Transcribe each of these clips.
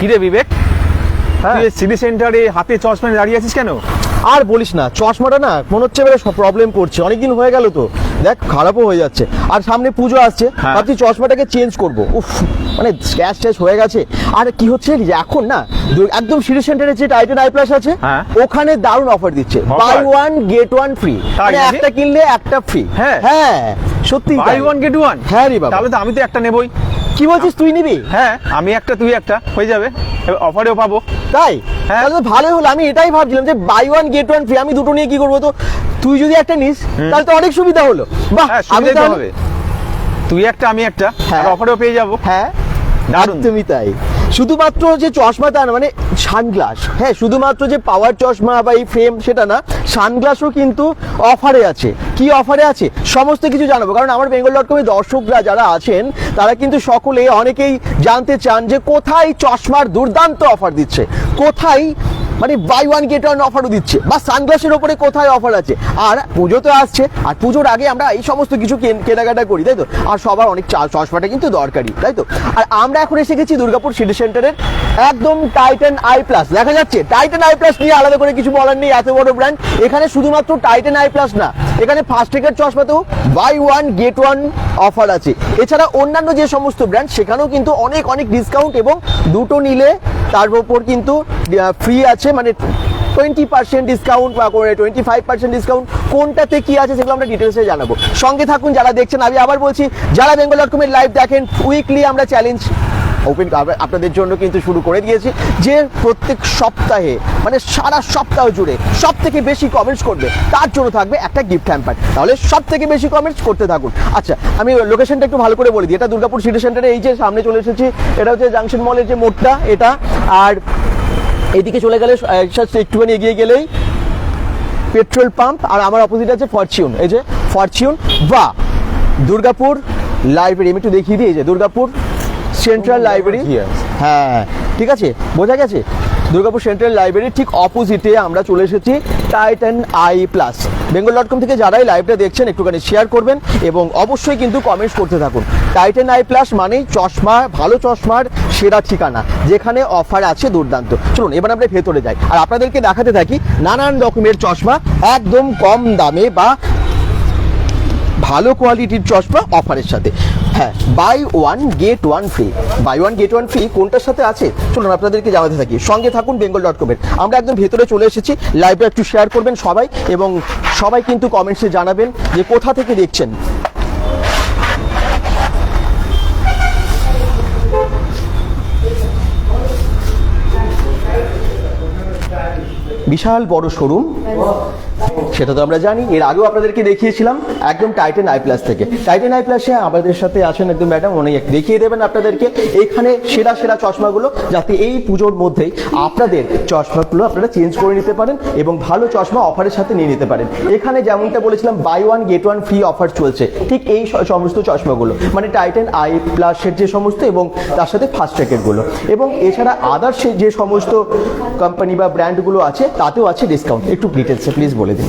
কিরে বিবেক হ্যাঁ। তুই সিটি সেন্টারে হাতে চশমা দাঁড়িয়ে আছিস কেন? আর বলিস না চশমাটা না মনে হচ্ছে এবারে প্রবলেম করছে অনেকদিন হয়ে গেল তো। দেখ খারাপও হয়ে যাচ্ছে। আর সামনে পুজো আসছে হ্যাঁ। ভাবছি চশমাটাকে চেঞ্জ করব। উফ মানে স্ক্র্যাচ ট্যাচ হয়ে গেছে। আর কি হচ্ছে জানিস? এখন না একদম সিটি সেন্টারে যে টাইটেন আই প্লাস আছে হ্যাঁ। ওখানে দারুণ অফার দিচ্ছে। Buy one get one free মানে একটা কিনলে একটা ফ্রি হ্যাঁ। হ্যাঁ সত্যি বাই ওয়ান গেট ওয়ান হ্যাঁ রে বাবা। তাহলে তো আমি তো একটা নেবই। কি বলছিস তুই নিবি? হ্যাঁ আমি একটা তুই একটা হয়ে যাবে। অফারেও পাবো। তাই? হ্যাঁ। ভালোই হলো আমি এটাই ভাবছিলাম যে buy one get one free আমি দুটো নিয়ে কি করব? তো তুই যদি একটা নিস তাহলে তো অনেক সুবিধা হলো। বাহ হ্যাঁ আমি হবে। তুই একটা আমি একটা হ্যাঁ। অফারেও পেয়ে যাব। হ্যাঁ। দারুণ। তুমি তাই। শুধুমাত্র যে চশমা তা না মানে সানগ্লাস। হ্যাঁ শুধুমাত্র যে পাওয়ার চশমা বা এই ফ্রেম সেটা না, সানগ্লাসও কিন্তু অফারে আছে। কি অফারে আছে? সমস্ত কিছু জানাব। কারণ আমার বেঙ্গল ডট কমের দর্শকরা যারা আছেন, তারা কিন্তু সকলে অনেকেই জানতে চান যে কোথায় চশমার দুর্দান্ত অফার দিচ্ছে। কোথায় মানে বাই ওয়ান গেট ওয়ান অফারও দিচ্ছে। বা সানগ্লাসের ওপরে কোথায় অফার আছে? আর পুজো তো আসছে, আর পুজোর আগে আমরা এই সমস্ত কিছু কেন- কেনাকাটা করি, তাই তো? আর সবার অনেক চশমাটা কিন্তু দরকারি তাই তো? আর আমরা এখন এসে গেছি দুর্গাপুর সিটি সেন্টারের একদম টাইটান আই প্লাস দেখা যাচ্ছে টাইটান আই প্লাস নিয়ে আলাদা করে কিছু বলার নেই, এত বড় ব্র্যান্ড এখানে শুধুমাত্র টাইটান আই প্লাস না, এখানে Fastrack চশমাতেও buy one get one offer আছে। এছাড়া অন্যান্য যে সমস্ত ব্র্যান্ড সেখানেও কিন্তু অনেক অনেক ডিসকাউন্ট এবং দুটো নিলে তার উপর কিন্তু ফ্রি আছে মানে টোয়েন্টি পার্সেন্ট ডিসকাউন্ট বা করে টোয়েন্টি ফাইভ পার্সেন্ট ডিসকাউন্ট কোনটাতে কি আছে সেগুলো আমরা ডিটেলসে জানাব। সঙ্গে থাকুন যারা দেখছেন, আমি আবার বলছি, যারা বেঙ্গল ডট কমের লাইভ দেখেন উইকলি আমরা চ্যালেঞ্জ ওপেন আপনাদের জন্য কিন্তু শুরু করে দিয়েছি, যে প্রত্যেক সপ্তাহে মানে সারা সপ্তাহ জুড়ে সব থেকে বেশি কমেন্টস করবে, তার জন্য থাকবে একটা গিফট হ্যাম্পার তাহলে সব থেকে বেশি কমেন্টস করতে থাকুন। আচ্ছা আমি লোকেশনটা একটু ভালো করে বলে দিই। এটা দুর্গাপুর সিটি সেন্টারে এই যে সামনে চলে এসেছি, এটা হচ্ছে জাংশন মলের যে মোড়টা, এটা। আর এদিকে চলে গেলে একটুখানি এগিয়ে গেলেই পেট্রোল পাম্প আর আমার অপোজিট আছে ফরচিউন এই যে ফরচিউন বা দুর্গাপুর লাইব্রেরি আমি একটু দেখিয়ে দিই। এই যে দুর্গাপুর সেন্ট্রাল লাইব্রেরি Yes. হ্যাঁ ঠিক আছে বোঝা গেছে? দুর্গাপুর সেন্ট্রাল লাইব্রেরির ঠিক অপোজিটে আমরা চলে এসেছি Titan eye plus Bengal dot com থেকে যারাই লাইভটা দেখছেন একটুখানি শেয়ার করবেন এবং অবশ্যই কিন্তু কমেন্টস করতে থাকুন। টাইটান আই প্লাস মানেই চশমা ভালো চশমার সেরা ঠিকানা যেখানে অফার আছে দুর্দান্ত। চলুন এবার আমরা ভেতরে যাই। আর আপনাদেরকে দেখাতে থাকি নানান রকমের চশমা একদম কম দামে বা ভালো কোয়ালিটির চশমা অফারের সাথে। হ্যাঁ buy one get one free buy one get one free কোনটার সাথে আছে? চলুন আপনাদেরকে জানাতে থাকি। সঙ্গে থাকুন বেঙ্গল ডট কমের আমরা একদম ভেতরে চলে এসেছি। লাইভটা একটু শেয়ার করবেন সবাই এবং সবাই কিন্তু কমেন্টসে জানাবেন যে কোথা থেকে দেখছেন। বিশাল বড় শোরুম সেটা তো আমরা জানি। এর আগেও আপনাদেরকে দেখিয়েছিলাম একদম টাইটেন আই প্লাস থেকে। টাইটেন আই প্লাসে আমাদের সাথে আছেন একদম ম্যাডাম, উনি দেখিয়ে দেবেন আপনাদেরকে। এখানে সেরা সেরা চশমাগুলো, যাতে এই পুজোর মধ্যেই আপনাদের চশমাগুলো আপনারা চেঞ্জ করে নিতে পারেন এবং ভালো চশমা অফারের সাথে নিয়ে নিতে পারেন। এখানে যেমনটা বলেছিলাম buy one get one free offer চলছে। ঠিক এই সমস্ত চশমাগুলো মানে টাইটেন আই প্লাসের যে সমস্ত এবং তার সাথে ফাস্ট ট্র্যাকেরগুলো এবং এছাড়া আদার্স যে সমস্ত কোম্পানি বা ব্র্যান্ডগুলো আছে, তাতেও আছে ডিসকাউন্ট একটু ডিটেলসে প্লিজ বলে দিন।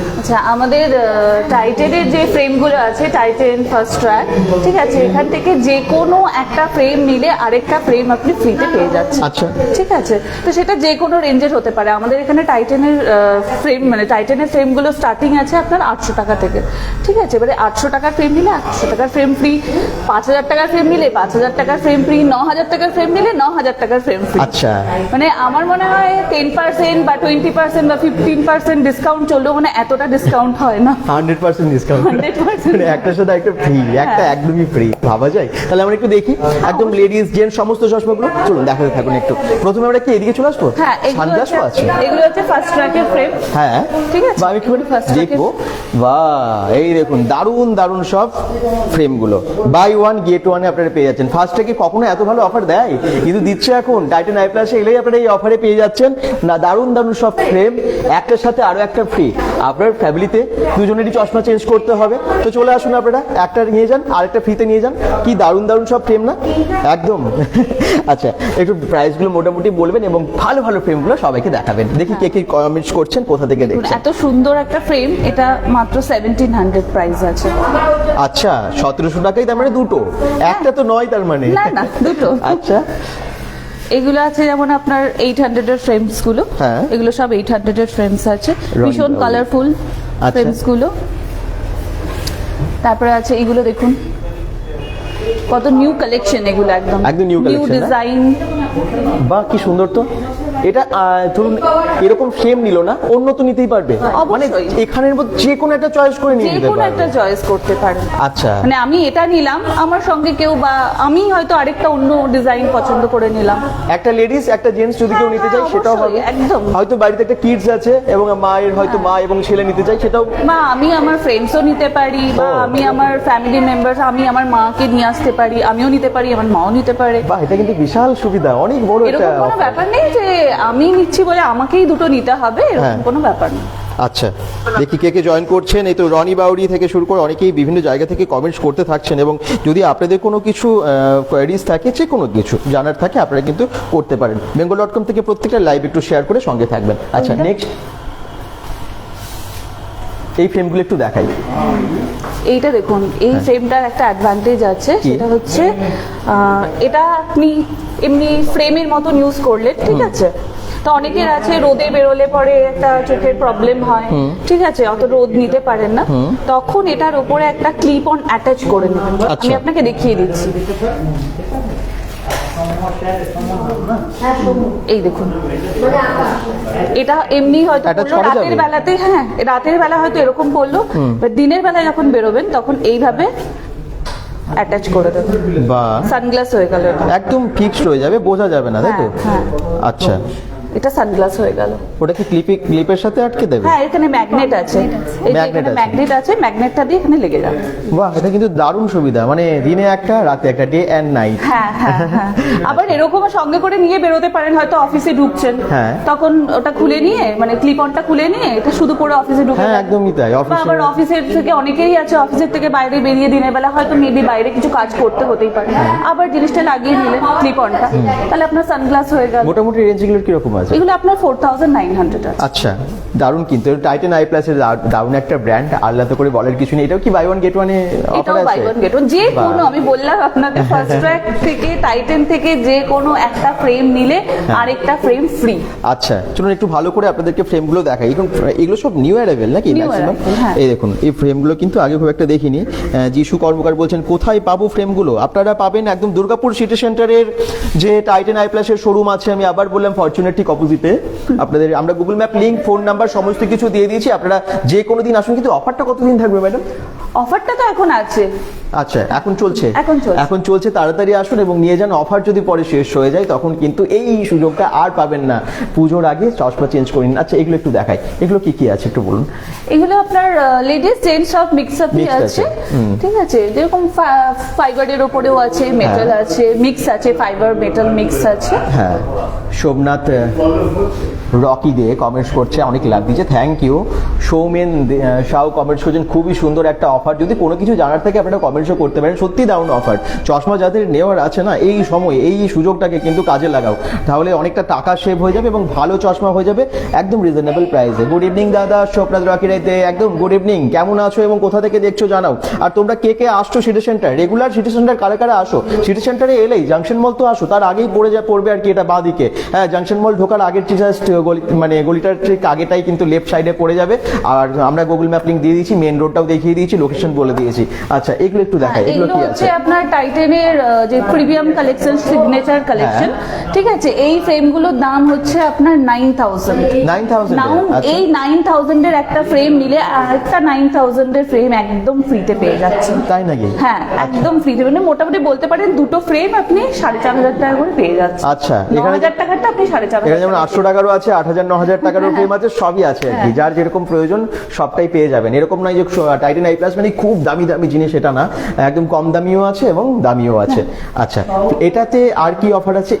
আচ্ছা আমাদের টাইটেনের যে ফ্রেমগুলো আছে টাইটেন ফার্স্ট ট্র্যাক ঠিক আছে এখান থেকে যে কোনো একটা ফ্রেম নিলে আরেকটা ফ্রেম আপনি ফ্রিতে পেয়ে যাচ্ছেন। আচ্ছা। ঠিক আছে? তো সেটা যে কোনো রেঞ্জের হতে পারে। আমাদের এখানে টাইটেনের ফ্রেম মানে টাইটেনের ফ্রেমগুলো স্টার্টিং আছে আপনার আটশো টাকা থেকে। ঠিক আছে? এবারে আটশো টাকার ফ্রেম নিলে আটশো টাকার ফ্রেম ফ্রি পাঁচ হাজার টাকার ফ্রেম নিলে পাঁচ হাজার টাকার ফ্রেম ফ্রি ন হাজার টাকার ফ্রেম নিলে ন হাজার টাকার ফ্রেম ফ্রি আচ্ছা। মানে আমার মনে হয় টেন পার্সেন্ট বা টোয়েন্টি পার্সেন্ট বা ফিফটিন পার্সেন্ট ডিসকাউন্ট চললেও মানে এতটা ডিসকাউন্ট হয় না। হান্ড্রেড পার্সেন্ট ডিসকাউন্ট 100% মানে একটার সাথে একটা ফ্রি একটা। একদমই ফ্রি ভাবা যায়? তাহলে আমরা একটু দেখি। একদম লেডিস জেন্টস সমস্ত চশমাগুলো। চলুন দেখাতে থাকুন একটু। প্রথমে আমরা কি এদিকে চলে আসব? হ্যাঁ সানগ্লাসও আছে এগুলো হচ্ছে ফার্স্ট ট্র্যাকের ফ্রেম হ্যাঁ। ঠিক আছে। আমি কি করে First দেখব। বা এই দেখুন দারুণ দারুণ সব ফ্রেমগুলো বাই ওয়ান গেট ওয়ানে আপনারা পেয়ে যাচ্ছেন। ফার্স্টে কি কখনো এত ভালো অফার দেয়? কিন্তু দিচ্ছে এখন টাইটেন আই প্লাসে এলেই আপনারা এই অফারে পেয়ে যাচ্ছেন। না দারুণ দারুণ সব ফ্রেম একটার সাথে আরও একটা ফ্রি আপনার ফ্যামিলিতে দুজনেরই চশমা চেঞ্জ করতে হবে। তো চলে আসুন আপনারা একটা নিয়ে যান আরেকটা ফ্রিতে নিয়ে যান। কি দারুণ দারুণ সব ফ্রেম না? একদম। আচ্ছা একটু প্রাইসগুলো মোটামুটি বলবেন এবং ভালো ভালো ফ্রেমগুলো সবাইকে দেখাবেন। দেখি কে কি কমেন্টস করছেন কোথা থেকে দেখছেন? এত সুন্দর একটা ফ্রেম এটা মাত্র সেভেন্টিন হান্ড্রেড প্রাইস আছে। আচ্ছা সতেরোশো টাকাই তার মানে দুটো। একটা তো নয় তার মানে। না না দুটো। আচ্ছা এগুলো আছে যেমন আপনার এইট হান্ড্রেডের ফ্রেমসগুলো। হ্যাঁ। এগুলো সব এইট হান্ড্রেডের ফ্রেমস আছে। ভীষণ কালারফুল আচ্ছা। ফ্রেমসগুলো। তারপরে আছে এগুলো দেখুন। কত নিউ কালেকশন এগুলো একদম। একদম নিউ ডিজাইন বাহ কি সুন্দর তো? এটা ধরুন এরকম ফ্রেম নিল না অন্য তো নিতেই পারবে। মানে এখানের মধ্যে যে কোনো একটা চয়েস করে নিয়ে যে নিতে কোনো একটা চয়েস করতে পারে আচ্ছা। মানে আমি এটা নিলাম আমার সঙ্গে কেউ বা আমি হয়তো আরেকটা অন্য ডিজাইন পছন্দ করে নিলাম। একটা লেডিস একটা জেন্টস যদি কেউ নিতে চায় হ্যাঁ, সেটাও হবে। একদম। হয়তো বাড়িতে একটা কিডস আছে এবং মায়ের হয়তো মা এবং ছেলে নিতে চায় সেটাও বা আমি আমার ফ্রেন্ডসও নিতে পারি বা আমি আমার ফ্যামিলি মেম্বার আমি আমার মাকে নিয়ে আসতে পারি আমিও নিতে পারি আমার মাও নিতে পারে। বাহ এটা কিন্তু বিশাল সুবিধা। অনেক বড় একটা এরকম কোনো ব্যাপার নেই যে আমি নিচ্ছি বলে আমাকেই দুটো নিতে হবে হ্যাঁ। এরকম কোনো ব্যাপার নেই। আচ্ছা। দেখি কে কে জয়েন করছেন। এই তো রনি বাউরি থেকে শুরু করে অনেকেই বিভিন্ন জায়গা থেকে কমেন্টস করতে থাকছেন এবং যদি আপনাদের কোনো কিছু কোয়ারিজ থাকে যে কোনো কিছু জানার থাকে আপনারা কিন্তু করতে পারেন। বেঙ্গল ডট কম থেকে প্রত্যেকটা লাইভ একটু শেয়ার করে সঙ্গে থাকবেন। আচ্ছা নেক্সট এই ফ্রেমগুলো একটু দেখাই। এইটা দেখুন এই ফ্রেমটার একটা অ্যাডভান্টেজ আছে হ্যাঁ। সেটা হচ্ছে এটা আপনি এমনি ফ্রেমের মতন ইউজ করলেন ঠিক আছে? তো অনেকের আছে রোদে বেরোলে পরে একটা চোখের প্রবলেম হয়। ঠিক আছে অত রোদ নিতে পারেন না। তখন এটার উপরে একটা ক্লিপ অন অ্যাটাচ করে নেবেন। আমি আচ্ছা। আপনাকে দেখিয়ে দিচ্ছি। এই দেখুন। এটা এমনি হয়তো? রাতের বেলাতে হ্যাঁ রাতের বেলা হয়তো এরকম এবার দিনের বেলায় যখন বেরোবেন তখন এইভাবে অ্যাটাচ করে দেবো। বা সানগ্লাস হয়ে গেল একদম ফিক্সড হয়ে যাবে বোঝা যাবে না তাই তো? হ্যাঁ, আচ্ছা। এটা সানগ্লাস হয়ে গেল। ওটা কি ক্লিপে ক্লিপের সাথে আটকে দেবে? হ্যাঁ এখানে ম্যাগনেট আছে। এই যে এখানে আছে। ম্যাগনেট আছে ম্যাগনেটটা দিয়ে এখানে লেগে যাবে। বাহ এটা কিন্তু দারুণ সুবিধা। মানে দিনে একটা রাতে একটা ডে অ্যান্ড নাইট হ্যাঁ হ্যাঁ আবার এরকম সঙ্গে করে নিয়ে বেরোতে পারেন হয়তো অফিসে ঢুকছেন। হ্যাঁ। তখন ওটা খুলে নিয়ে মানে ক্লিপ অনটা খুলে নিয়ে এটা শুধু করে অফিসে ঢুকে হ্যাঁ একদমই তাই। অফিসে আবার অফিসের থেকে অনেকেই আছে অফিসের থেকে বাইরে বেরিয়ে দিনের বেলা হয়তো মেবি বাইরে কিছু কাজ করতে হতেই পারে। হ্যাঁ। আবার জিনিসটা লাগিয়ে নিলেন ক্লিপ অনটা তাহলে আপনার সানগ্লাস হয়ে গেল। মোটামুটি রেঞ্জগুলোর আছে এগুলো আপনার ফোর থাউজেন্ড নাইন হান্ড্রেড আছে। আচ্ছা দারুণ কিন্তু। টাইটেন আই দারুণ একটা ব্র্যান্ড আলাদা করে বলার কিছু নেই। এটাও কি বাই ওয়ান গেট ওয়ানে অফার এটাও বাই ওয়ান গেট ওয়ান যে কোনো আমি বললাম আপনাকে ফার্স্ট ট্র্যাক থেকে টাইটেন থেকে যে কোনো একটা ফ্রেম নিলে হ্যাঁ। আরেকটা ফ্রেম ফ্রি আচ্ছা চলুন একটু ভালো করে আপনাদেরকে ফ্রেমগুলো দেখাই। এখন এগুলো সব নিউ অ্যারাইভেল নাকি ম্যাক্সিমাম। এই দেখুন এই ফ্রেমগুলো কিন্তু আগে খুব একটা দেখিনি। যিশু কর্মকার বলছেন কোথায় পাবো ফ্রেমগুলো আপনারা পাবেন একদম দুর্গাপুর সিটি সেন্টারের যে টাইটেন আই প্লাসের শোরুম আছে আমি আবার বললাম ফরচুনের ঠিক অপোজিটে আপনাদের আমরা Google map link phone number সমস্ত কিছু দিয়ে দিয়েছি। আপনারা যে কোনো দিন আসুন কিন্তু অফারটা কতদিন থাকবে ম্যাডাম অফারটা তো এখন আছে। আচ্ছা এখন চলছে? এখন চলছে। এখন চলছে তাড়াতাড়ি আসুন এবং নিয়ে যান। অফার যদি পরে শেষ হয়ে যায় তখন কিন্তু এই সুযোগটা আর পাবেন না। পুজোর আগে চশমা চেঞ্জ করে নিন। আচ্ছা এগুলো একটু দেখাই। এগুলো কি কি আছে একটু বলুন। এগুলো আপনার লেডিস জেন্টস সব মিক্স আপই আছে। ঠিক আছে? যেরকম ফাইবারের ওপরেও আছে মেটাল হ্যাঁ। আছে মিক্স আছে ফাইবার মেটাল মিক্স আছে। হ্যাঁ। সোমনাথ প্রবলেম হচ্ছে রকি দিয়ে কমেন্টস করছে, অনেক লাভ দিচ্ছে থ্যাংক ইউ সৌমেন দে- সাউ কমেন্টস করছেন, খুবই সুন্দর একটা অফার যদি কোনো কিছু জানার থাকে, আপনারা কমেন্টসও করতে পারেন সত্যি দারুণ অফার চশমা যাদের নেওয়ার আছে না, এই সময়, এই সুযোগটাকে কিন্তু কাজে লাগাও। তাহলে অনেকটা টাকা সেভ হয়ে যাবে এবং ভালো চশমা হয়ে যাবে একদম রিজনেবল প্রাইসে গুড ইভিনিং দাদা সোমনাথ রকি রাইতে, একদম গুড ইভিনিং কেমন আছো এবং কোথা থেকে দেখছ জানাও। আর তোমরা কে কে আসছো city centre regular city centre কারা কারা আসো? সিটি সেন্টারে এলেই জাংশন মল তো আসো, তার আগেই পড়ে যা, পড়বে আর কি এটা বাদিকে। হ্যাঁ জাংশন মল ঢোকার আগের জাস্ট গলি মানে গলিটার ঠিক আগেটাই কিন্তু লেফট সাইডে পড়ে যাবে। আর আমরা গুগল ম্যাপ লিঙ্ক দিয়ে দিয়েছি মেন রোডটাও দেখিয়ে দিয়েছি লোকেশন বলে দিয়েছি। আচ্ছা এগুলো একটু দেখাই এগুলো এগুলো কি আছে? আপনার টাইটেনের যে প্রিমিয়াম কালেকশন সিগনেচার কালেকশন হ্যাঁ। ঠিক আছে এই ফ্রেমগুলোর দাম হচ্ছে আপনার নাইন থাউজেন্ড 9,000 নাও আচ্ছা। এই নাইন থাউজেন্ডের একটা ফ্রেম নিলে আরেকটা নাইন থাউজেন্ডের ফ্রেম একদম ফ্রিতে পেয়ে যাচ্ছেন। তাই নাকি? হ্যাঁ একদম ফ্রিতে মানে মোটামুটি বলতে পারেন দুটো ফ্রেম আপনি সাড়ে চার হাজার টাকা করে পেয়ে যাচ্ছেন। আচ্ছা ন এখানে হাজার টাকাটা আপনি সাড়ে চার এখানে হাজার যেমন টাকা আটশো টাকারও আছে আট হাজার ন হাজার টাকারও হ্যাঁ, ফ্রেম আছে সবই আছে। আর কি হ্যাঁ। যার যেরকম প্রয়োজন সবটাই পেয়ে যাবেন। এরকম নয় যে টাইটেন আই প্লাস মানে খুব দামি দামি জিনিস এটা না। একদম কম দামিও আছে এবং দামিও আছে। আচ্ছা এটাতে আর কি অফার আছে?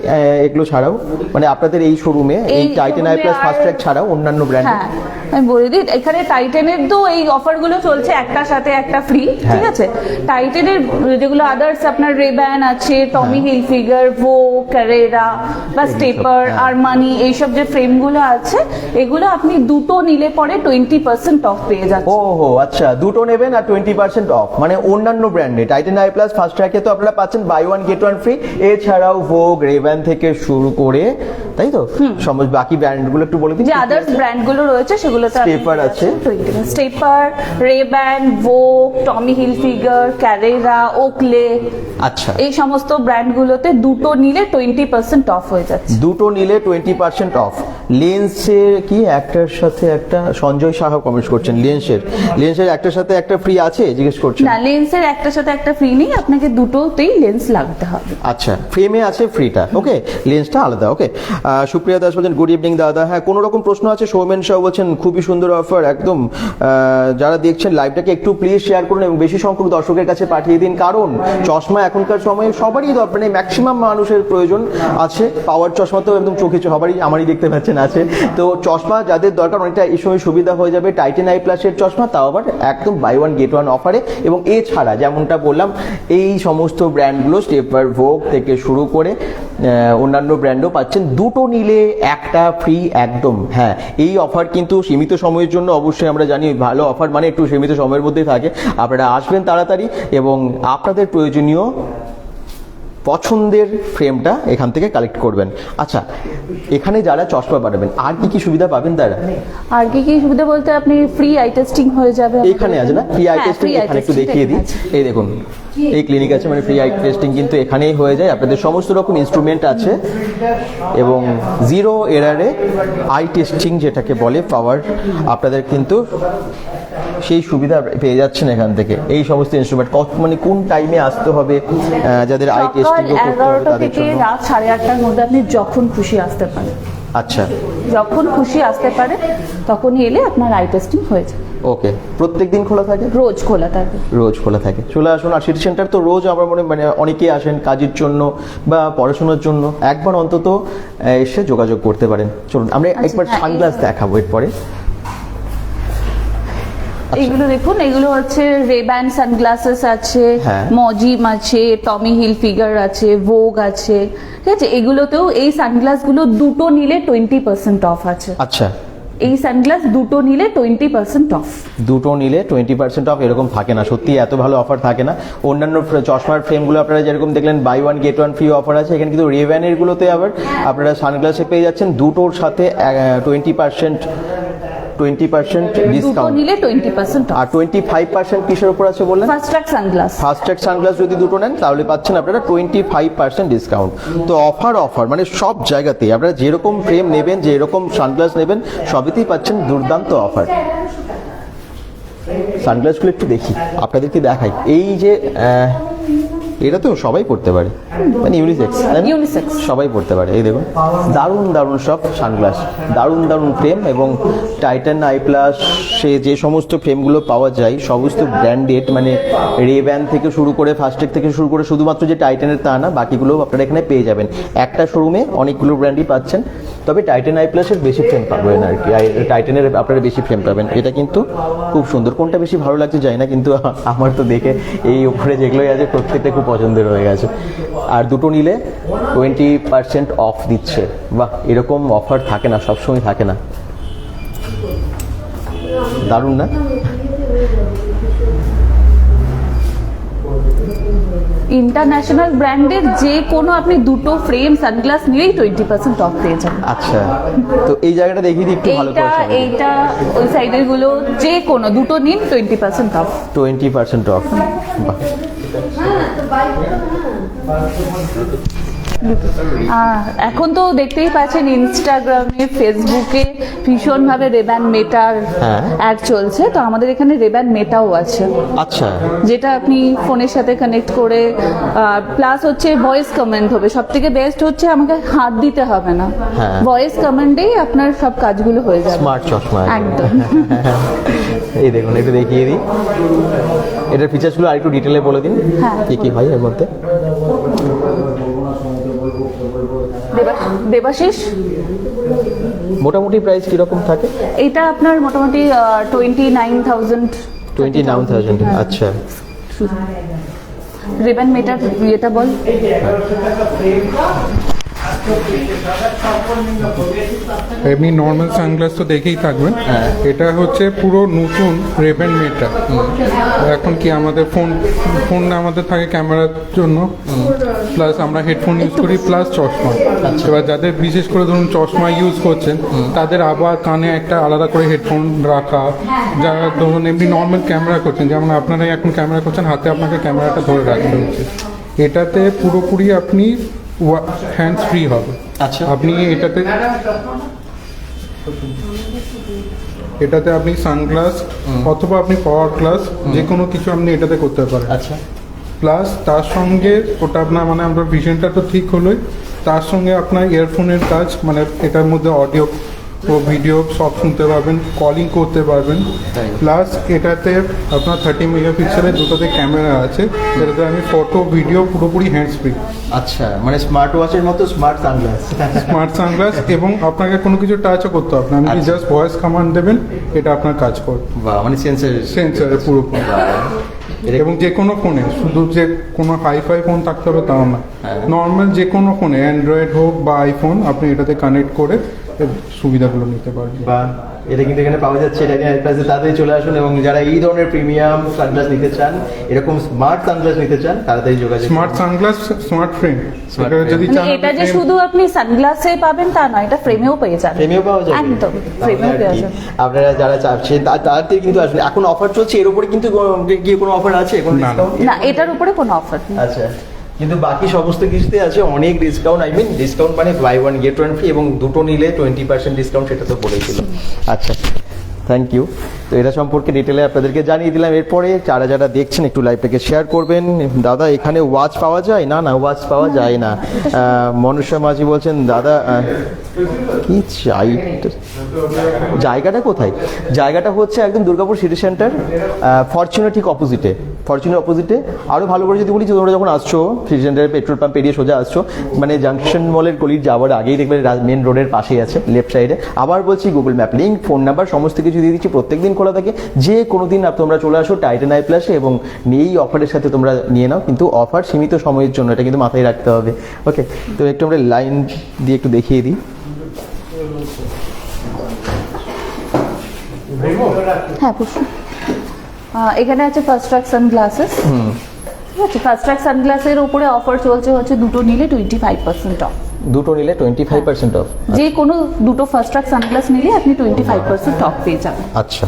এগুলো ছাড়াও? মানে আপনাদের এই শোরুমে এই Titan I plus Fastrack ছাড়াও অন্যান্য ব্র্যান্ড হ্যাঁ। আমি বলে দিই এখানে টাইটেনের তো এই অফারগুলো চলছে একটার সাথে একটা ফ্রি ঠিক হ্যাঁ। আছে? টাইটেনের যেগুলো আদার্স আপনার রেব্যান আছে টমি হ্যাঁ। হিল ফিগার ভো ক্যারেরা বা স্টেপার আর মানি এইসব যে ফ্রেম ফ্রেমগুলো আছে এগুলো আপনি দুটো নিলে পরে টোয়েন্টি পার্সেন্ট অফ পেয়ে ও যাচ্ছে হো আচ্ছা দুটো নেবেন আর টোয়েন্টি পার্সেন্ট অফ মানে অন্যান্য ব্র্যান্ডে টাইটেন আই প্লাস ফার্স্ট ট্র্যাকে তো আপনারা পাচ্ছেন buy one get one free এছাড়াও ভোগ রেভ্যান থেকে শুরু করে তাই তো? সমস্ত বাকি ব্র্যান্ডগুলো একটু বলে দিন যে আদার্স ব্র্যান্ডগুলো রয়েছে সেগুলোতে স্টেপার আছে। Stepper Ray Ban Vogue Tommy Hilfiger Carrera Oakley আচ্ছা। এই সমস্ত ব্র্যান্ডগুলোতে দুটো নিলে টোয়েন্টি পার্সেন্ট অফ হয়ে যাচ্ছে। দুটো নিলে টোয়েন্টি পার্সেন্ট অফ লেন্সের কি? একটার সাথে একটা সঞ্জয় সাহা কমেন্ট করছেন লেন্সের লেন্সের একটার সাথে একটা ফ্রি আছে? জিজ্ঞেস করছেন। না লেন্সের একটার সাথে একটা ফ্রি নেই। আপনাকে দুটোতেই লেন্স লাগাতে হবে। আচ্ছা ফ্রেমে আছে ফ্রিটা ওকে লেন্সটা আলাদা। ওকে সুপ্রিয়া দাস বলছেন গুড ইভিনিং দাদা। হ্যাঁ কোনো রকম প্রশ্ন আছে? সৌমেন শাহ বলছেন খুবই সুন্দর অফার একদম। যারা দেখছেন লাইভটাকে একটু প্লিজ শেয়ার করুন এবং বেশি সংখ্যক দর্শকের কাছে পাঠিয়ে দিন। কারণ চশমা এখনকার সময়ে সবারই দরকার মানে ম্যাক্সিমাম মানুষের প্রয়োজন আছে। পাওয়ার চশমা তো একদম চোখে সবারই আমারই দেখতে পাচ্ছেন আছে। তো চশমা যাদের দরকার, অনেকটা এই সময় সুবিধা হয়ে যাবে টাইটেন আই প্লাসের চশমা, তাও আবার একদম বাই ওয়ান গেট ওয়ান অফারে এবং এছাড়া যেমনটা বললাম, এই সমস্ত ব্র্যান্ডগুলো স্টেপার ভোগ থেকে শুরু করে অন্যান্য ব্র্যান্ডও পাচ্ছেন। দুটো নিলে একটা ফ্রি একদম হ্যাঁ। এই অফার কিন্তু সীমিত সময়ের জন্য অবশ্যই আমরা জানি, ভালো অফার মানে একটু সীমিত সময়ের মধ্যেই থাকে। আপনারা আসবেন তাড়াতাড়ি এবং আপনাদের প্রয়োজনীয় পছন্দের ফ্রেমটা এখান থেকে কালেক্ট করবেন। আচ্ছা এখানে যারা চশমা বানাবেন আর কি কি সুবিধা পাবেন তারা? আর কি কি সুবিধা বলতে আপনি ফ্রি আই টেস্টিং হয়ে যাবে এখানে আছে না? ফ্রি আই টেস্টিং এখানে একটু দেখিয়ে দিই। এই দেখুন এই ক্লিনিক আছে মানে ফ্রি আই টেস্টিং কিন্তু এখানেই হয়ে যায়। আপনাদের সমস্ত রকম ইনস্ট্রুমেন্ট আছে এবং জিরো এরারে আই টেস্টিং যেটাকে বলে পাওয়ার আপনাদের কিন্তু সেই সুবিধা পেয়ে যাচ্ছেন এখান থেকে। এই সমস্ত ইনস্ট্রুমেন্ট কত মানে কোন টাইমে আসতে হবে যাদের আই টেস্টিং করতে হবে এগারোটা থেকে রাত সাড়ে আটটার মধ্যে আপনি যখন খুশি আসতে পারেন। আচ্ছা। যখন খুশি আসতে পারে তখনই এলে আপনার আই টেস্টিং হয়ে যাবে। ওকে। প্রত্যেক দিন খোলা থাকে? রোজ খোলা থাকে। রোজ খোলা থাকে। চলে আসুন আর সিটি সেন্টার তো রোজ আমার মনে মানে অনেকেই আসেন কাজের জন্য বা পড়াশোনার জন্য। একবার অন্তত এসে যোগাযোগ করতে পারেন। চলুন আমরা একবার হ্যাঁ, সানগ্লাস এই- দেখাবো এরপরে। এগুলো দেখুন এগুলো হচ্ছে রেব্যান সানগ্লাসেস আছে হ্যাঁ। মজিম আছে টমি হিল ফিগার আছে ভোগ আছে ঠিক আছে? এগুলোতেও এই সানগ্লাসগুলো দুটো নিলে টোয়েন্টি পার্সেন্ট অফ আছে। আচ্ছা। এই সানগ্লাস দুটো নিলে টোয়েন্টি পার্সেন্ট অফ দুটো নিলে টোয়েন্টি পার্সেন্ট অফ এরকম থাকে না। সত্যি এত ভালো অফার থাকে না। অন্যান্য চশমার ফ্রেমগুলো আপনারা যেরকম দেখলেন buy one get one free offer আছে। এখানে কিন্তু রেভ্যানের গুলোতে আবার আপনারা সানগ্লাসে পেয়ে যাচ্ছেন। দুটোর সাথে twenty percent twenty percent discount নিলে টোয়েন্টি পার্সেন্ট আর টোয়েন্টি ফাইভ পার্সেন্ট কিসের উপর আছে বললেন? First track sunglass first track sunglass যদি দুটো নেন তাহলে পাচ্ছেন আপনারা টোয়েন্টি ফাইভ পার্সেন্ট ডিসকাউন্ট তো অফার অফার মানে সব জায়গাতেই আপনারা যেরকম ফ্রেম নেবেন যেরকম সানগ্লাস নেবেন সবেতেই পাচ্ছেন দুর্দান্ত অফার সানগ্লাসগুলো একটু দেখি আপনাদেরকে দেখাই। এই যে এটা তো সবাই পড়তে পারে। মানে ইউনিসেক্স Unisex। সবাই পড়তে পারে এই দেখুন। দারুণ দারুণ সব সানগ্লাস দারুণ দারুণ ফ্রেম এবং টাইটান আই প্লাস সে যে সমস্ত ফ্রেমগুলো পাওয়া যায় সমস্ত ব্র্যান্ডেড মানে রেব্যান থেকে শুরু করে ফাস্টেক থেকে শুরু করে শুধুমাত্র যে টাইটানের তা না বাকিগুলো আপনারা এখানে পেয়ে যাবেন। একটা শোরুমে অনেকগুলো ব্র্যান্ডই পাচ্ছেন তবে টাইটান আই প্লাসের বেশি ফ্রেম পাবেন আর কি। টাইটানের আপনারা বেশি ফ্রেম পাবেন। এটা কিন্তু খুব সুন্দর। কোনটা বেশি ভালো লাগছে যায় না কিন্তু আমার তো দেখে এই উপরে যেগুলোই আছে প্রত্যেকটা খুব পছন্দের হয়ে গেছে। আর দুটো নিলে টোয়েন্টি পার্সেন্ট অফ দিচ্ছে। বাহ এরকম অফার থাকে না সবসময় থাকে না। দারুণ না? ইন্টারন্যাশনাল ব্র্যান্ডের যে কোনো আপনি দুটো ফ্রেম সানগ্লাস নিলেই টোয়েন্টি পার্সেন্ট অফ পেয়ে যাবেন। আচ্ছা তো এই জায়গাটা দেখিয়ে দিই একটু ভালো এইটা করে এইটা ওই সাইডেরগুলো যে কোনো দুটো নিন twenty percent off twenty percent off বাহ। 또 마이크는. 아, 그 마이크는. এখন তো দেখতেই পাচ্ছেন ইনস্টাগ্রামে ফেসবুকে ভীষণভাবে রেব্যান মেটার হ্যাঁ। অ্যাড চলছে। তো আমাদের এখানে রেব্যান মেটাও আছে। আচ্ছা। যেটা আপনি ফোনের সাথে কানেক্ট করে প্লাস হচ্ছে ভয়েস কমেন্ট হবে। সব থেকে বেস্ট হচ্ছে আমাকে হাত দিতে হবে না। হ্যাঁ। ভয়েস কমেন্টেই আপনার সব কাজগুলো হয়ে যাবে। স্মার্ট চশমা একদম। এই দেখুন একটু দেখিয়ে দিই। এটার ফিচার্সগুলো আর একটু ডিটেলে বলে দিন। হ্যাঁ। কি কি হয় এর মধ্যে দেবা- দেবাশিস? মোটামুটি প্রাইস কীরকম থাকে? এটা আপনার মোটামুটি twenty nine thousand twenty nine thousand আচ্ছা। রিবেন মেটার ইয়েটা বল। এমনি নর্মাল সানগ্লাস তো দেখেই থাকবেন। এটা হচ্ছে পুরো নতুন রেভেন মেটা এখন কি আমাদের ফোন ফোন আমাদের থাকে ক্যামেরার জন্য। প্লাস আমরা হেডফোন ইউজ করি প্লাস চশমা। এবার যাদের বিশেষ করে ধরুন চশমা ইউজ করছেন তাদের আবার কানে একটা আলাদা করে হেডফোন রাখা। যারা ধরুন এমনি নর্মাল ক্যামেরা করছেন যেমন আপনারাই এখন ক্যামেরা করছেন হাতে আপনাকে ক্যামেরাটা ধরে রাখতে হচ্ছে। এটাতে পুরোপুরি আপনি হ্যান্ডস ফ্রি হবে। আচ্ছা। আপনি এটাতে এটাতে আপনি সানগ্লাস অথবা আপনি পাওয়ার গ্লাস যে কোনো কিছু আপনি এটাতে করতে পারেন। আচ্ছা। প্লাস তার সঙ্গে ওটা আপনার মানে আমরা ভিশনটা তো ঠিক হলোই। তার সঙ্গে আপনার ইয়ারফোনের কাজ মানে এটার মধ্যে অডিও ও ভিডিও সব শুনতে পারবেন কলিং করতে পারবেন। প্লাস এটাতে আপনার থার্টি মেগাপিক্সেলের দুটোতে ক্যামেরা আছে যেটাতে আমি ফটো ভিডিও পুরোপুরি হ্যান্ড ফ্রি আচ্ছা মানে স্মার্ট ওয়াচের মতো স্মার্ট সানগ্লাস স্মার্ট সানগ্লাস এবং আপনাকে কোনো কিছু টাচও করতে হবে না। আপনি। জাস্ট ভয়েস কমান্ড দেবেন এটা আপনার কাজ করবে। বা মানে সেন্সার সেন্সারে পুরোপুরি এবং যে কোনো ফোনে শুধু যে কোনো হাইফাই ফোন থাকতে হবে তাও না। হ্যাঁ। নর্মাল যে কোনো ফোনে অ্যান্ড্রয়েড হোক বা আইফোন আপনি এটাতে কানেক্ট করে সুবিধাগুলো নিতে পারবেন বা এটা কিন্তু এখানে পাওয়া যাচ্ছে এটা নিয়ে প্রাইসে তাড়াতাড়ি চলে আসুন এবং যারা এই ধরনের প্রিমিয়াম সানগ্লাস নিতে চান এরকম স্মার্ট সানগ্লাস নিতে চান তাড়াতাড়ি যোগাযোগ স্মার্ট সানগ্লাস স্মার্ট ফ্রেম এটা যদি মানে চান এটা যে শুধু আপনি সানগ্লাসে পাবেন তা নয় এটা ফ্রেমেও পেয়ে যাবেন। প্রেমিও পাওয়া যাবে। একদম ফ্রেমেও পেয়ে যাবেন। আপনারা যারা চাচ্ছেন তাড়াতাড়ি কিন্তু আসবেন এখন অফার চলছে এর উপরে কিন্তু কোনো- গিয়ে কোনো অফার আছে? কোনো না, না। ডিসকাউন্ট না এটার উপরে কোনো অফার নেই। আচ্ছা। কিন্তু বাকি সমস্ত কিছুতে আছে অনেক ডিসকাউন্ট আই মিন ডিসকাউন্ট মানে buy one get one free এবং দুটো নিলে টোয়েন্টি পার্সেন্ট ডিসকাউন্ট সেটা তো বলেছিল। আচ্ছা থ্যাংক ইউ তো এটা সম্পর্কে ডিটেলে আপনাদেরকে জানিয়ে দিলাম। এরপরে যারা যারা দেখছেন একটু লাইভটাকে শেয়ার করবেন। দাদা, এখানে ওয়াচ পাওয়া যায়? না না ওয়াচ পাওয়া যায় না। মনুষ্য মাঝি বলছেন, দাদা কি চাই জায়গাটা কোথায়? জায়গাটা হচ্ছে একদম দুর্গাপুর সিটি সেন্টার ফরচুনের ঠিক অপোজিটে ফরচুনের অপোজিটে আরও ভালো করে যদি বলি যে তোমরা যখন আসছো সিটি পেট্রোল পাম্প পেরিয়ে সোজা আসছো মানে জাংশন মলের গলির যাওয়ার আগেই দেখবে মেন রোডের পাশেই আছে লেফট সাইডে আবার বলছি Google map link phone number সমস্ত কিছু দিয়ে দিচ্ছি প্রত্যেক দিন খোলা থাকে। যে কোনো দিন তোমরা চলে আসো টাইটেন আই প্লাসে এবং এই অফারের সাথে তোমরা নিয়ে নাও কিন্তু অফার সীমিত সময়ের জন্য এটা কিন্তু মাথায় রাখতে হবে। ওকে তো একটু আমরা লাইন দিয়ে একটু দেখিয়ে দিই। হ্যাঁ এখানে আছে ফার্স্ট ট্রাক সানগ্লাসেস ঠিক আছে ফার্স্ট ট্রাক সানগ্লাসের উপরে অফার চলছে হচ্ছে দুটো নিলে টোয়েন্টি ফাইভ পার্সেন্ট অফ দুটো নিলে টোয়েন্টি ফাইভ পার্সেন্ট অফ যে কোনো দুটো ফার্স্ট ট্রাক সানগ্লাস নিলে আপনি টোয়েন্টি ফাইভ পার্সেন্ট অফ পেয়ে যাবেন। আচ্ছা।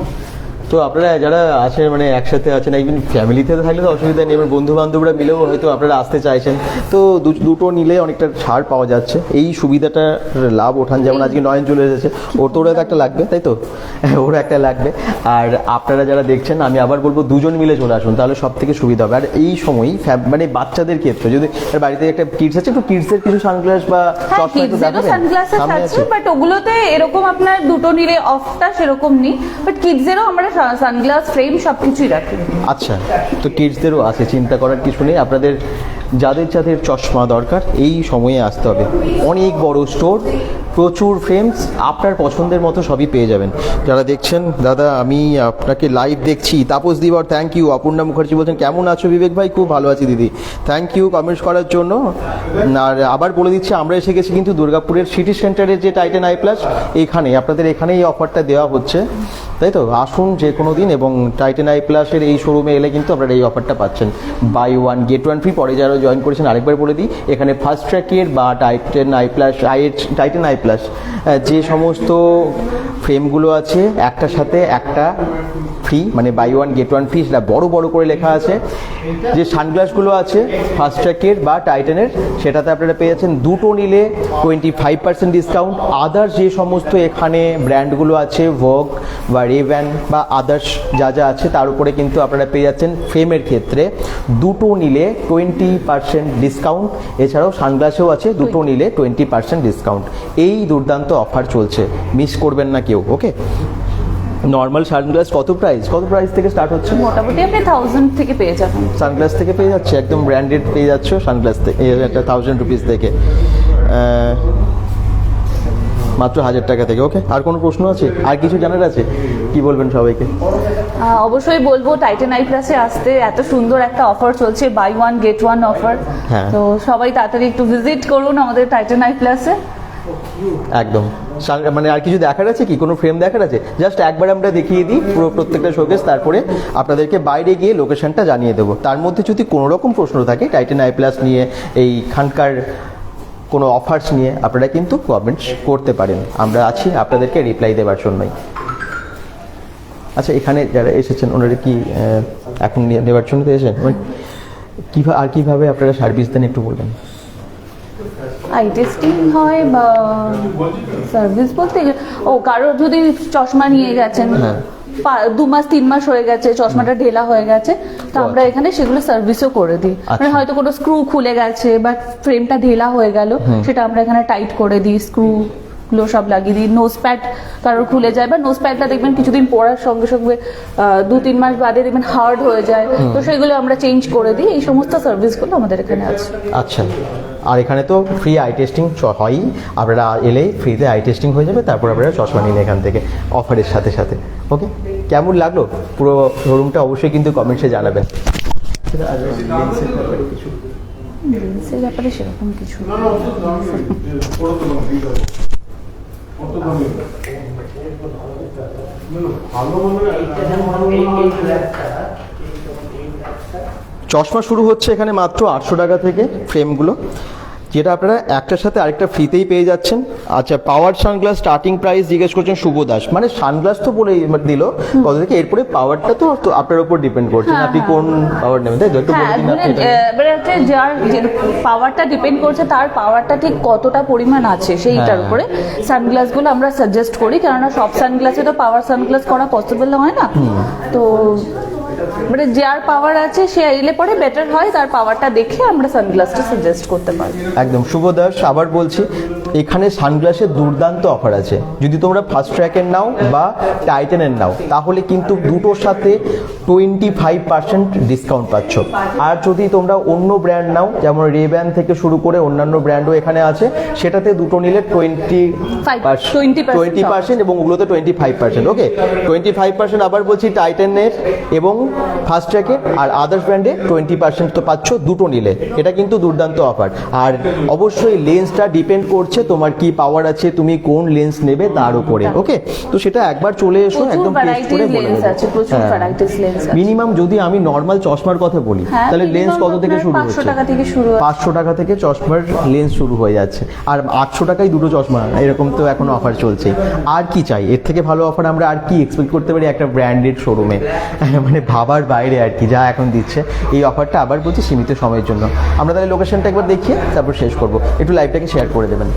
তো আপনারা যারা আছেন মানে একসাথে আছেন একদিন ফ্যামিলিতে থাকলে তো অসুবিধা নেই এবার বন্ধু বান্ধবরা মিলেও হয়তো আপনারা আসতে চাইছেন। তো দুটো নিলে অনেকটা ছাড় পাওয়া যাচ্ছে। এই সুবিধাটা লাভ ওঠান যেমন আজকে নয়ন চলে এসেছে। ওর তো ওরা একটা লাগবে তাই তো? ওর একটা লাগবে। আর আপনারা যারা দেখছেন আমি আবার বলব দুজন মিলে চলে আসুন তাহলে সব থেকে সুবিধা হবে। আর এই সময় মানে বাচ্চাদের ক্ষেত্রে যদি বাড়িতে একটা কিডস আছে একটু কিডসের কিছু সানগ্লাস বা হ্যাঁ সামনে আছে বাট ওগুলোতে এরকম আপনার দুটো নিলে অফটা সেরকম নেই। বাট কিডসেরও আমরা সানগ্লাস ফ্রেম সব কিছুই রাখি। আচ্ছা তো কিডসদেরও আছে, চিন্তা করার কিছু নেই। আপনাদের যাদের যাদের চশমা দরকার, এই সময়ে আসতে হবে। অনেক বড় স্টোর প্রচুর ফ্রেমস আপনার পছন্দের মতো সবই পেয়ে যাবেন। যারা দেখছেন, দাদা, আমি আপনাকে লাইভ দেখছি। তাপস দিবর থ্যাংক ইউ অপর্ণা মুখার্জি বলছেন, কেমন আছো বিবেক ভাই? খুব ভালো আছি দিদি। থ্যাংক ইউ কমেন্টস করার জন্য। আর আবার বলে দিচ্ছি, আমরা এসে গেছি কিন্তু দুর্গাপুরের সিটি সেন্টারের যে টাইটেন আই প্লাস এখানে আপনাদের এখানে এই অফারটা দেওয়া হচ্ছে। তাই তো? আসুন যে কোনো দিন এবং টাইটেন আই প্লাসের এই শোরুমে এলে কিন্তু আপনারা এই অফারটা পাচ্ছেন। Buy one get one free পরে যারা জয়েন করেছেন, আরেকবার বলে দিই, এখানে ফার্স্ট ট্র্যাকের বা Titan eye plus eye Titan eye plus যে সমস্ত ফ্রেমগুলো আছে, একটার সাথে একটা ফ্রি মানে buy one get one free সেটা বড় বড় করে লেখা আছে। যে সানগ্লাসগুলো আছে ফার্স্ট ট্র্যাকের বা টাইটানের সেটাতে আপনারা পেয়ে যাচ্ছেন দুটো নিলে twenty five percent discount others যে সমস্ত এখানে ব্র্যান্ডগুলো আছে ভোগ বা রেভ্যান বা আদার্স যা যা আছে, তার উপরে কিন্তু আপনারা পেয়ে যাচ্ছেন ফ্রেমের ক্ষেত্রে দুটো নিলে টোয়েন্টি পার্সেন্ট ডিসকাউন্ট এছাড়াও সানগ্লাসেও আছে, দুটো নিলে টোয়েন্টি পার্সেন্ট ডিসকাউন্ট এই দুর্দান্ত অফার চলছে। মিস করবেন না কেউ ওকে নর্মাল সানগ্লাস কত প্রাইস কত প্রাইস থেকে স্টার্ট হচ্ছে? মোটামুটি আপনি থাউজেন্ড থেকে পেয়ে যাবেন। সানগ্লাস থেকে পেয়ে যাচ্ছে একদম ব্র্যান্ডেড পেয়ে যাচ্ছে সানগ্লাস থেকে একটা থাউজেন্ড রুপিস থেকে। মাত্র হাজার টাকা থেকে ওকে আর কোনো প্রশ্ন আছে? আর কিছু জানার আছে? কি বলবেন সবাইকে? অবশ্যই বলব টাইটেন আই প্লাসে আসতে এত সুন্দর একটা অফার চলছে buy one get one offer. তো সবাই তাড়াতাড়ি একটু ভিজিট করুন আমাদের টাইটেন আই প্লাসে একদম। মানে আর কিছু দেখার আছে কি? কোনো ফ্রেম দেখার আছে? জাস্ট একবার আমরা দেখিয়ে দিই পুরো প্রত্যেকটা শোকেস তারপরে আপনাদেরকে বাইরে গিয়ে লোকেশনটা জানিয়ে দেবো। তার মধ্যে যদি কোনো রকম প্রশ্ন থাকে টাইটেন আই প্লাস নিয়ে এইখানকার কোনো অফার্স নিয়ে, আপনারা কিন্তু কমেন্টস করতে পারেন। আমরা আছি আপনাদেরকে রিপ্লাই দেওয়ার জন্যই। আচ্ছা এখানে যারা এসেছেন, ওনারা কি এখন নেওয়ার জন্য এসেছেন? মানে কীভাবে আর কীভাবে আপনারা সার্ভিস দেন একটু বলবেন? আই টেস্টিং হয় বা সার্ভিস বলতে ও কারোর যদি চশমা নিয়ে গেছেন হ্যাঁ। দু মাস তিন মাস হয়ে গেছে চশমাটা ঢেলা হয়ে গেছে তো আমরা এখানে সেগুলো সার্ভিসও করে দিই মানে আচ্ছা। হয়তো কোনো স্ক্রু খুলে গেছে বা ফ্রেমটা ঢেলা হয়ে গেল সেটা আমরা এখানে টাইট করে দিই স্ক্রু গুলো সব লাগিয়ে দিই নোজ প্যাড কারোর খুলে যায় বা নোজ প্যাডটা দেখবেন কিছুদিন পরার সঙ্গে সঙ্গে দু তিন মাস বাদে দেখবেন হার্ড হয়ে যায় তো সেগুলো আমরা চেঞ্জ করে দিই এই সমস্ত সার্ভিসগুলো আমাদের এখানে আছে আচ্ছা আর এখানে তো ফ্রি আই টেস্টিং হয়ই আপনারা এলেই ফ্রিতে আই টেস্টিং হয়ে যাবে তারপর আপনারা চশমা নিন এখান থেকে অফারের সাথে সাথে ওকে কেমন লাগল পুরো শোরুমটা অবশ্যই কিন্তু কমেন্টসে জানাবেন সে ব্যাপারে সেরকম কিছু। চশমা শুরু হচ্ছে এখানে মাত্র আটশো টাকা থেকে ফ্রেমগুলো। যেটা আপনারা একটার সাথে আরেকটা ফ্রিতেই পেয়ে যাচ্ছেন। আচ্ছা পাওয়ার সানগ্লাস স্টার্টিং প্রাইস জিজ্ঞেস করছেন শুভ দাস মানে সানগ্লাস তো বলে দিল। কত থেকে এরপরে পাওয়ারটা তো আপনার উপর ডিপেন্ড করছে হ্যাঁ, আপনি হ্যাঁ। কোন পাওয়ার নেবেন। তাই তো? একটু হ্যাঁ বলে দিন মানে আপনি এটা। হচ্ছে যার পাওয়ারটা ডিপেন্ড করছে তার পাওয়ারটা ঠিক কতটা পরিমাণ আছে সেইটার। উপরে সানগ্লাসগুলো আমরা সাজেস্ট করি। কেননা সব সানগ্লাসে তো পাওয়ার সানগ্লাস করা পসিবল হয় না। তো মানে যার পাওয়ার আছে সে এলে পরে বেটার হয় তার পাওয়ারটা দেখে আমরা সানগ্লাসটা সাজেস্ট করতে পারি একদম। শুভ দাস আবার বলছি এখানে সানগ্লাসের দুর্দান্ত অফার আছে। যদি তোমরা ফার্স্ট ট্র্যাকের নাও বা টাইটানের নাও তাহলে কিন্তু দুটোর সাথে টোয়েন্টি ফাইভ পার্সেন্ট ডিসকাউন্ট পাচ্ছ। আর যদি তোমরা অন্য ব্র্যান্ড নাও যেমন রেব্যান থেকে শুরু করে অন্যান্য ব্র্যান্ডও এখানে আছে সেটাতে দুটো নিলে টোয়েন্টি Five- 20% টোয়েন্টি পার্সেন্ট এবং ওগুলোতে twenty five percent okay twenty five percent আবার বলছি টাইটানের এবং ফার্স্ট ট্র্যাকে আর আদার্স ব্র্যান্ডে টোয়েন্টি পার্সেন্ট তো পাচ্ছ দুটো নিলে। এটা কিন্তু দুর্দান্ত অফার আর অবশ্যই লেন্সটা ডিপেন্ড করছে তোমার কি পাওয়ার আছে তুমি কোন লেন্স নেবে তার উপরে ওকে তো সেটা একবার চলে এসো একদম টেস্ট করে বলে দেবো। আছে, প্রচুর হ্যাঁ। মিনিমাম যদি আমি নর্মাল চশমার কথা বলি হ্যাঁ, তাহলে লেন্স কত থেকে শুরু 500 হচ্ছে? থেকে পাঁচশো টাকা থেকে চশমার লেন্স শুরু হয়ে যাচ্ছে। আর আটশো টাকায় দুটো চশমা এরকম তো এখন অফার চলছে। আর কি চাই? এর থেকে ভালো অফার আমরা আর কি এক্সপেক্ট করতে পারি একটা ব্র্যান্ডেড শোরুমে মানে ভাবার বাইরে আর কি, যা এখন দিচ্ছে। এই অফারটা আবার বলছি সীমিত সময়ের জন্য। আমরা তাহলে লোকেশনটা একবার দেখিয়ে তারপর শেষ করব। একটু লাইভটাকে শেয়ার করে দেবেন।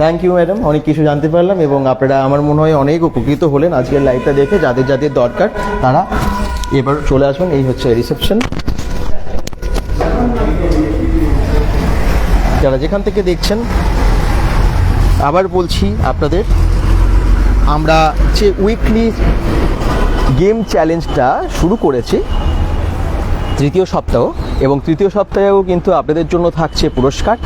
থ্যাংক ইউ ম্যাডাম অনেক কিছু জানতে পারলাম এবং আপনারা আমার মনে হয় অনেক উপকৃত হলেন আজকের লাইভটা দেখে, যাদের যাদের দরকার, তারা এবার চলে আসবেন। এই হচ্ছে রিসেপশন যারা যেখান থেকে দেখছেন, আবার বলছি আপনাদের, আমরা যে উইকলি গেম চ্যালেঞ্জটা শুরু করেছি তৃতীয় সপ্তাহ এবং তৃতীয় সপ্তাহেও কিন্তু আপনাদের জন্য থাকছে পুরস্কার।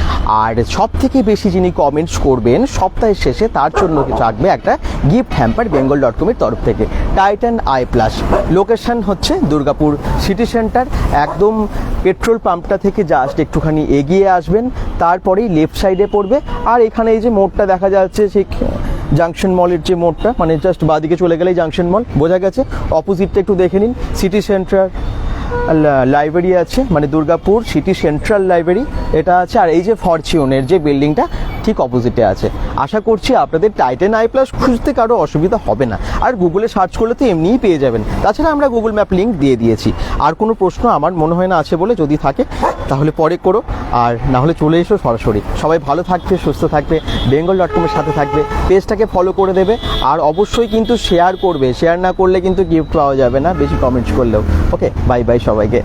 আর সব থেকে বেশি যিনি কমেন্টস করবেন সপ্তাহের শেষে তার জন্য থাকবে একটা গিফট হ্যাম্পার বেঙ্গল ডট কমের তরফ থেকে। টাইটান আই প্লাস লোকেশন হচ্ছে দুর্গাপুর সিটি সেন্টার একদম পেট্রোল পাম্পটা থেকে জাস্ট একটুখানি এগিয়ে আসবেন, তারপরেই লেফট সাইডে পড়বে। আর এখানে এই যে মোড়টা দেখা যাচ্ছে, সেই জাংশন মলের যে মোড়টা মানে জাস্ট বাদিকে চলে গেলেই জাংশন মল বোঝা গেছে? অপোজিটটা একটু দেখে নিন। সিটি সেন্টার লাইব্রেরি আছে মানে দুর্গাপুর সিটি সেন্ট্রাল লাইব্রেরি এটা আছে, আর এই যে ফরচিউনের যে বিল্ডিংটা ঠিক অপোজিটে আছে। আশা করছি আপনাদের টাইটেন আই প্লাস খুঁজতে কারও অসুবিধা হবে না। আর গুগলে সার্চ করলে তো এমনিই পেয়ে যাবেন। তাছাড়া আমরা গুগল ম্যাপ লিঙ্ক দিয়ে দিয়েছি। আর কোনো প্রশ্ন আমার মনে হয় না আছে বলে যদি থাকে তাহলে পরে করো, আর না হলে চলে এসো সরাসরি। সবাই ভালো থাকবে, সুস্থ থাকবে বেঙ্গল ডট কমের সাথে থাকবে পেজটাকে ফলো করে দেবে, আর অবশ্যই কিন্তু শেয়ার করবে। শেয়ার না করলে কিন্তু গিফট পাওয়া যাবে না, বেশি কমেন্টস করলেও। ওকে বাই বাই সবাইকে।